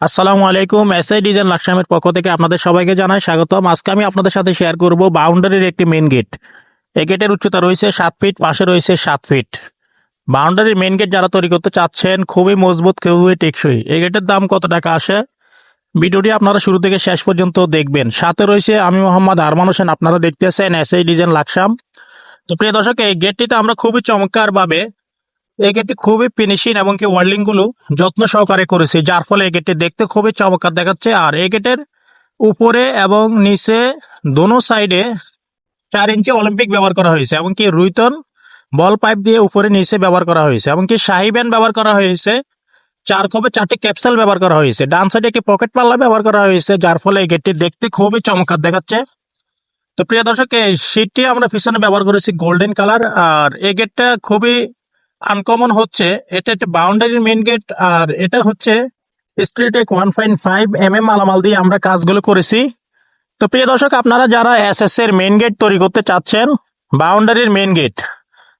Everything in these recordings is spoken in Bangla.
আসসালামু আলাইকুম এসআই ডিজাইন লাকসামের পক্ষ থেকে আপনাদের সবাইকে জানাই স্বাগতম। আজকে আমি আপনাদের সাথে শেয়ার করব বাউন্ডারির একটি মেন গেট এই গেটের উচ্চতা রয়েছে সাত ফিট পাশে রয়েছে সাত ফিট বাউন্ডারির মেন গেট যারা তৈরি করতে চাচ্ছেন, খুবই মজবুত, খুবই টেকসই। এই গেটের দাম কত টাকা আসে? ভিডিওটি আপনারা শুরু থেকে শেষ পর্যন্ত দেখবেন। সাথে রয়েছে আমি মোহাম্মদ আরমান হোসেন, আপনারা দেখতেছেন এসআই ডিজাইন লাকসাম তো প্রিয় দর্শক, এই গেটটিতে আমরা খুবই চমৎকার ভাবে এই গেটটি খুবই ফিনিশিং এবং কি ওয়ার্ল্ডিংগুলো যত্ন সহকারে করেছে, যার ফলে এই গেটটি দেখতে খুবই চমৎকার দেখাচ্ছে। আর এই গেটের উপরে এবং নিচে দোনো সাইডে চার ইঞ্চি অলিম্পিক ব্যবহার করা হয়েছে এবং কি রুইতন বল পাইপ দিয়ে উপরে নিচে ব্যবহার করা হয়েছে এবং কি শাহি ব্যান্ড ব্যবহার করা হয়েছে। চার কপে চারটি ক্যাপসুল ব্যবহার করা হয়েছে। ডান সাইডে একটি পকেট পাল্লা ব্যবহার করা হয়েছে, যার ফলে এই গেটটি দেখতে খুবই চমৎকার দেখাচ্ছে। তো প্রিয় দর্শক, এই শীটটি আমরা পিছনে ব্যবহার করেছি গোল্ডেন কালার আর এই গেটটা খুবই আনকমন হচ্ছে, এটা একটা বাউন্ডারির মেন গেট আর এটা হচ্ছে স্ট্রিটেক one point five M M মালামাল দিয়ে আমরা কাজগুলো করেছি। তো প্রিয় দর্শক, আপনারা যারা এস এস এর মেন গেট তৈরি করতে চাচ্ছেন বাউন্ডারির মেন গেট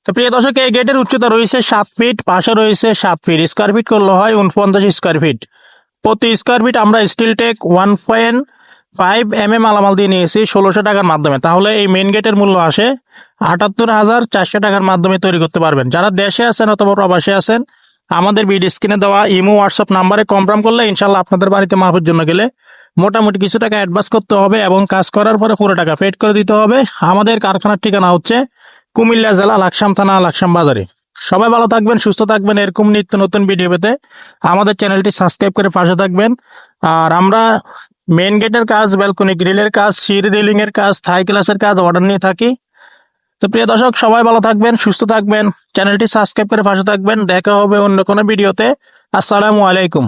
তো প্রিয় দর্শক, এই গেটের উচ্চতা রয়েছে সাত ফিট পাশে রয়েছে সাত ফিট স্কোয়ার ফিট করলে হয় উনপঞ্চাশ স্কোয়ার ফিট প্রতি স্কোয়ার ফিট আমরা steel tech one point five M এ মালামাল দিয়ে নিয়েছি, ষোলোশো টাকার মাধ্যমে। তাহলে এই মেন গেটের মূল্য আসে আটাত্তর হাজার চারশো টাকার মাধ্যমে তৈরি করতে পারবেন। যারা দেশে আছেন অথবা প্রবাসে আছেন, আমাদের ভিডিও স্ক্রিনে দেওয়া ইমো হোয়াটসঅ্যাপ নাম্বারে কনফার্ম করলে ইনশাল্লাহ আপনাদের বাড়িতে মাহফুর জন্য গেলে মোটামুটি কিছু টাকা অ্যাডভান্স করতে হবে এবং কাজ করার পরে পুরো টাকা পেড করে দিতে হবে। আমাদের কারখানার ঠিকানা হচ্ছে কুমিল্লা জেলা, লাকসাম থানা, লাকসাম বাজারে। সবাই ভালো থাকবেন, সুস্থ থাকবেন। এরকম নিত্য নতুন ভিডিও পেতে আমাদের চ্যানেলটি সাবস্ক্রাইব করে পাশে থাকবেন। আর আমরা মেন গেটের কাজ ব্যালকনি গ্রিলের কাজ, সিঁড়ি রেলিং এর কাজ থাই ক্লাসের কাজ অর্ডার নিয়ে থাকি। তো প্রিয় দর্শক, সবাই ভালো থাকবেন, সুস্থ থাকবেন। চ্যানেলটি সাবস্ক্রাইব করে পাশে থাকবেন। দেখা হবে অন্য কোনো ভিডিওতে আসসালামু আলাইকুম।